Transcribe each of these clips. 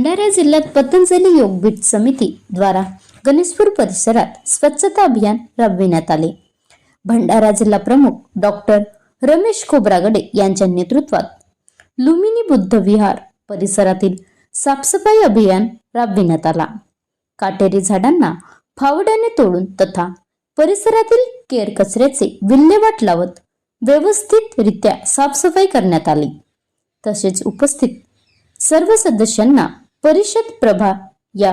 भंडारा जिल्ह्यात पतंजली योगपीठ समिती द्वारा गणेशपूर परिसरात स्वच्छता अभियान राबविण्यात आले. भंडारा जिल्हा प्रमुख डॉक्टर रमेश खोब्रागडे यांच्या नेतृत्वात लुमिनी बुद्ध विहार परिसरातील साफसफाई अभियान राबविण्यात आला. काटेरी झाडांना फावड्याने तोडून तथा परिसरातील केर कचऱ्याचे विल्हेवाट लावत व्यवस्थितरित्या साफसफाई करण्यात आली. तसेच उपस्थित सर्व सदस्यांना परिषद प्रभा या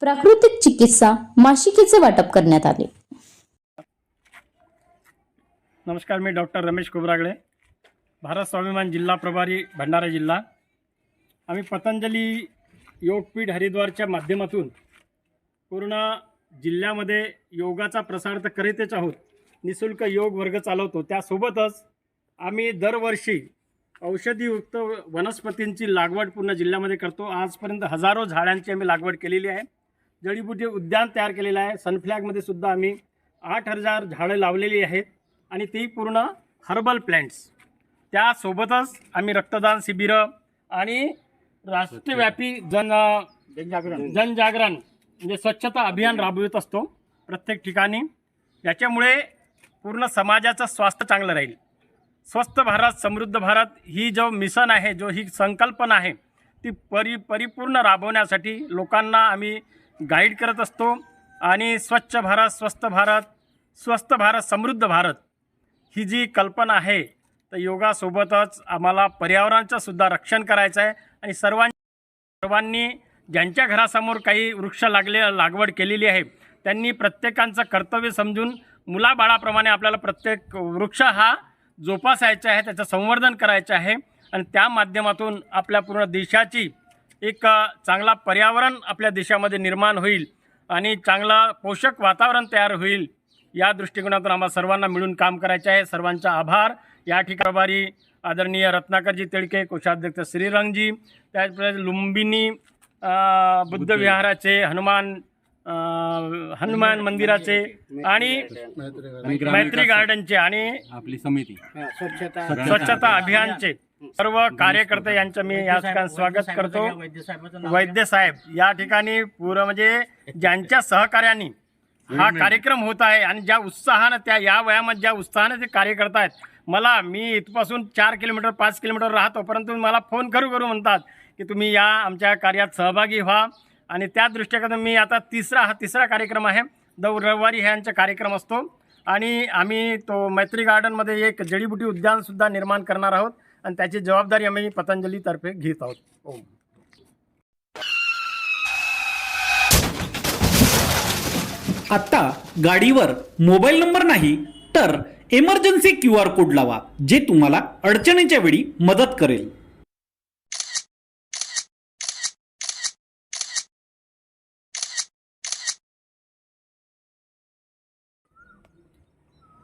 प्राकृतिक चिकित्सा मासिकेचे वाटप करण्यात आले. नमस्कार मी डॉक्टर रमेश कुबरागडे भारत स्वाभिमान जिल्हा प्रभारी भंडारा जिल्हा. आम्ही पतंजली योगपीठ हरिद्वारच्या माध्यमातून पूर्ण जिल्ह्यामध्ये योगाचा प्रसार तर करीतच आहोत निशुल्क योग वर्ग चालवतो. त्यासोबतच आम्ही दरवर्षी औषधीयुक्त वनस्पतींची लागवड पूर्ण जिल्ह्यामध्ये करतो. आजपर्यंत हजारो झाडांची आम्ही लागवड केलेली आहे. जडीबुटी उद्यान तयार केलेलं आहे. सनफ्लॅगमध्ये सुद्धा आम्ही आठ हजार झाडं लावलेली आहेत आणि ती पूर्ण हर्बल प्लॅन्ट्स त्यासोबतच आम्ही रक्तदान शिबिरं आणि राष्ट्रव्यापी जन जनजागरण. जनजागरण म्हणजे स्वच्छता अभियान राबवित असतो प्रत्येक ठिकाणी. याच्यामुळे पूर्ण समाजाचं स्वास्थ्य चांगलं राहील. स्वस्थ भारत समृद्ध भारत ही जो मिशन आहे जो ही संकल्पना आहे ती परि परिपूर्ण राबवण्यासाठी लोकांना आम्ही गाईड करत असतो. आणि स्वच्छ भारत स्वस्थ भारत स्वस्थ भारत समृद्ध भारत ही जी कल्पना आहे तर योगासोबतच आम्हाला पर्यावरणाचं सुद्धा रक्षण करायचं आहे. आणि सर्वां सर्वांनी ज्यांच्या घरासमोर काही वृक्ष लागले लागवड केलेली आहे त्यांनी प्रत्येकांचं कर्तव्य समजून मुलाबाळाप्रमाणे आपल्याला प्रत्येक वृक्ष हा जोपासायचा आहे त्याचं संवर्धन करायचं आहे आणि त्या माध्यमातून आपल्या पूर्ण देशाची एक चांगला पर्यावरण आपल्या देशामध्ये निर्माण होईल आणि चांगला पोषक वातावरण तयार होईल या दृष्टिकोनातून आम्हाला सर्वांना मिळून काम करायचे आहे. सर्वांचा आभार. या ठिकाणी आदरणीय रत्नाकरजी तेळके कोषाध्यक्ष श्रीरंगजी त्याचप्रमाणे लुंबिनी बुद्ध विहाराचे हनुमान हनुमान मंदिराचे आणि मैत्री गार्डनचे आणि आपली समिती. स्वच्छता अभियानचे. सर्व कार्यकर्ते यांचं मी या ठिकाणी स्वागत करतो. वैद्य साहेब या ठिकाणी पूर्ण म्हणजे ज्यांच्या सहकार्याने हा कार्यक्रम होत आहे आणि ज्या उत्साहानं त्या या वयामध्ये ज्या उत्साहानं ते कार्य करत आहेत मला मी इथपासून चार किलोमीटर पाच किलोमीटर राहतो परंतु मला फोन करू करू म्हणतात की तुम्ही या आमच्या कार्यात सहभागी व्हा. आणि त्या दृष्टिकोनातून मी आता तिसरा हा तिसरा कार्यक्रम आहे. दर रविवारी ह्यांचा कार्यक्रम असतो. आणि आम्ही तो मैत्री गार्डनमध्ये एक जडीबुटी उद्यानसुद्धा निर्माण करणार आहोत आणि त्याची जबाबदारी आम्ही पतंजलीतर्फे घेत आहोत. ओम. आत्ता गाडीवर मोबाईल नंबर नाही तर एमर्जन्सी क्यू आर कोड लावा जे तुम्हाला अडचणीच्या वेळी मदत करेल.